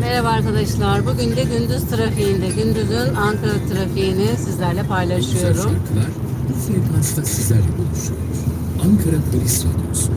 Merhaba arkadaşlar. Bugün de gündüz trafiğinde, gündüzün Ankara trafiğini sizlerle paylaşıyorum. şarkılar bu frekansta sizlerle buluşuyor. Ankara Polis Radyosu.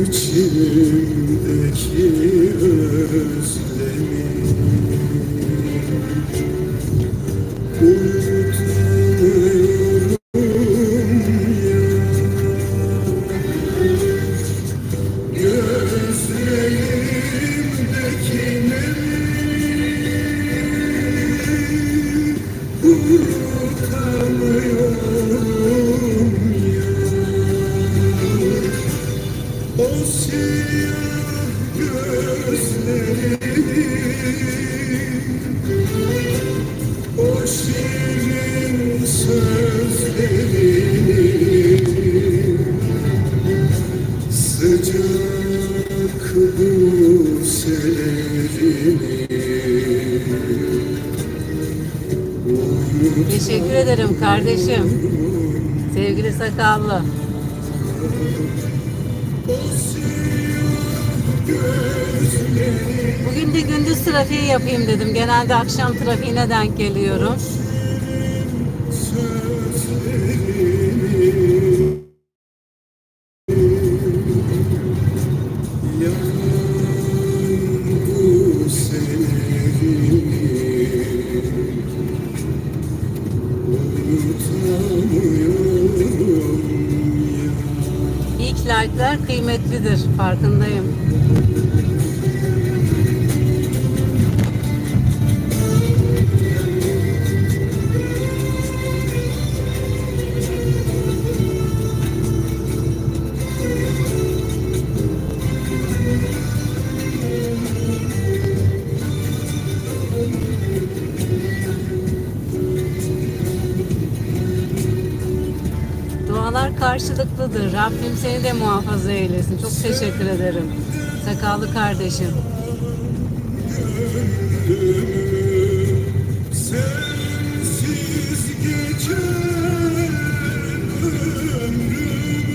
İçimdeki özlemi Unutamıyorum ya. Gözlerimdeki Sözlerini Sıcak Teşekkür ederim kardeşim. Sevgili Sakallı. Bugün de gündüz trafiği yapayım dedim. Genelde akşam trafiğine denk geliyorum. İlk like'lar kıymetlidir. Farkındayım. Karşılıklıdır. Rabbim seni de muhafaza eylesin. Çok teşekkür ederim. Sakallı kardeşim. Sensiz geçer ömrüm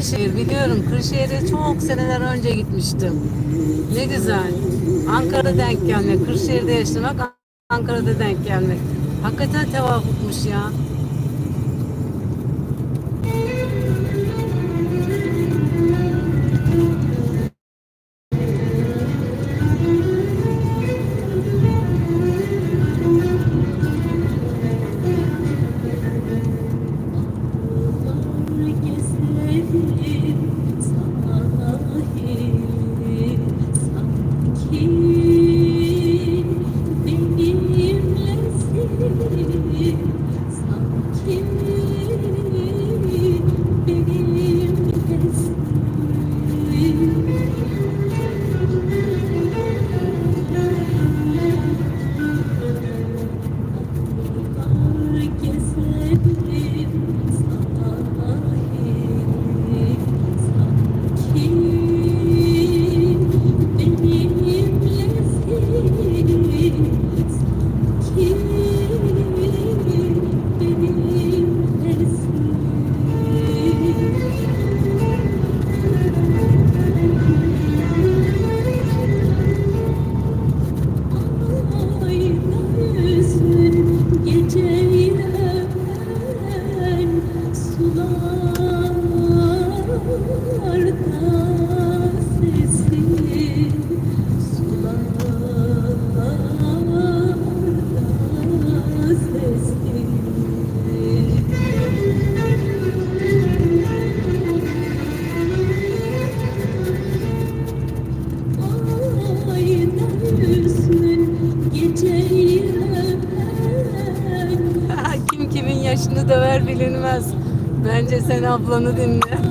çok güzel bir şehir biliyorum. Kırşehir'e çok seneler önce gitmiştim. Ne güzel. Ankara'da denk gelmek, Kırşehir'de yaşamak, Ankara'da denk gelmek. Hakikaten tevafukmuş ya. Yaşını döver bilinmez. Bence sen ablanı dinle.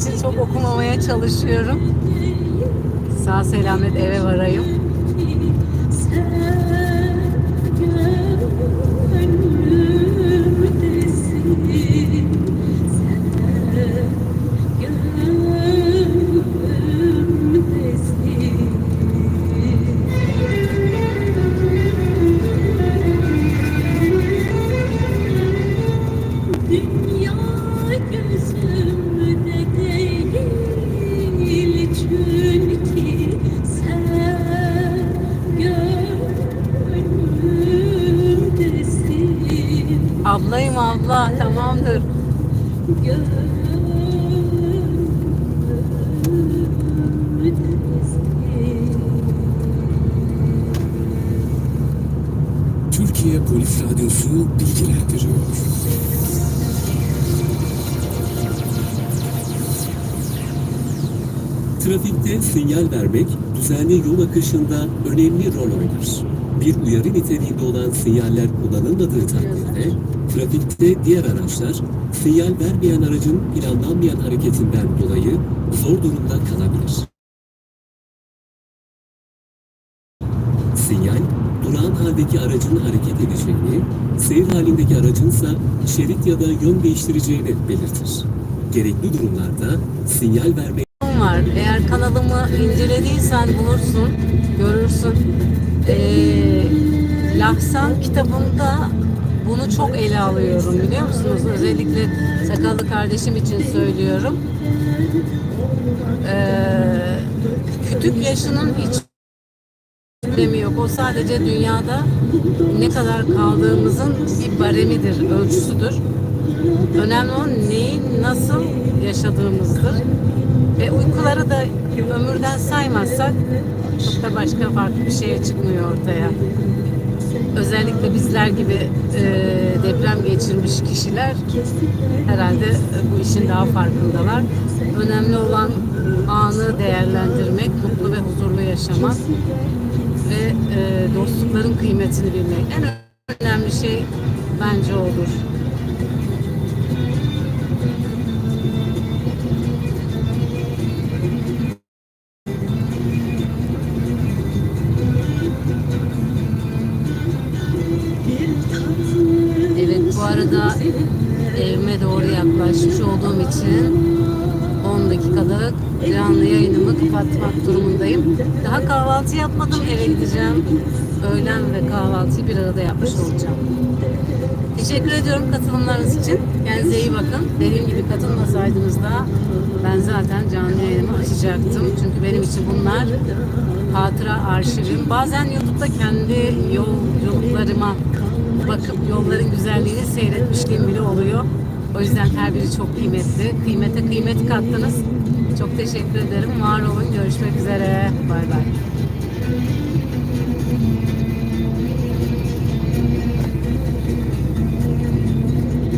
İçin çok okumamaya çalışıyorum. Sağ selamet eve varayım. Sen gönlümdesin Türkiye Polis Radyosu bilgilendiriyor. Trafikte sinyal vermek düzenli yol akışında önemli rol oynar. Bir uyarı niteliğinde olan sinyaller kullanılmadığı takdirde trafikte diğer araçlar sinyal vermeyen aracın planlanmayan hareketinden dolayı zor durumda kalabilir. Sinyal, durağan haldeki aracın hareket edeceğini, seyir halindeki aracınsa şerit ya da yön değiştireceğini belirtir. Gerekli durumlarda sinyal vermek var. Eğer kanalımı incelediysen bulursun, görürsün. Ee, Lahsan kitabımda bunu çok ele alıyorum biliyor musunuz? Özellikle sakallı kardeşim için söylüyorum. Ee, kütük yaşının hiç önemi yok. O sadece dünyada ne kadar kaldığımızın bir baremidir, ölçüsüdür. Önemli olan neyi nasıl yaşadığımızdır. Ve uykuları da ömürden saymazsak çok da başka farklı bir şeye çıkmıyor ortaya. Özellikle bizler gibi e, deprem geçirmiş kişiler herhalde bu işin daha farkındalar. Önemli olan anı değerlendirmek, mutlu ve huzurlu yaşamak ve e, dostlukların kıymetini bilmek. En önemli şey bence odur. Canlı yayınımı kapatmak durumundayım. Daha kahvaltı yapmadım eve gideceğim. Öğlen ve kahvaltıyı bir arada yapmış olacağım. Teşekkür ediyorum katılımlarınız için. Kendinize iyi bakın. Dediğim gibi katılmasaydınız da ben zaten canlı yayınımı açacaktım. Çünkü benim için bunlar hatıra arşivim. Bazen YouTube'da kendi yolculuklarıma bakıp yolların güzelliğini seyretmişliğim bile oluyor. O yüzden her biri çok kıymetli. Kıymete kıymet kattınız. Çok teşekkür ederim. Var olun. Görüşmek üzere. Bay bay.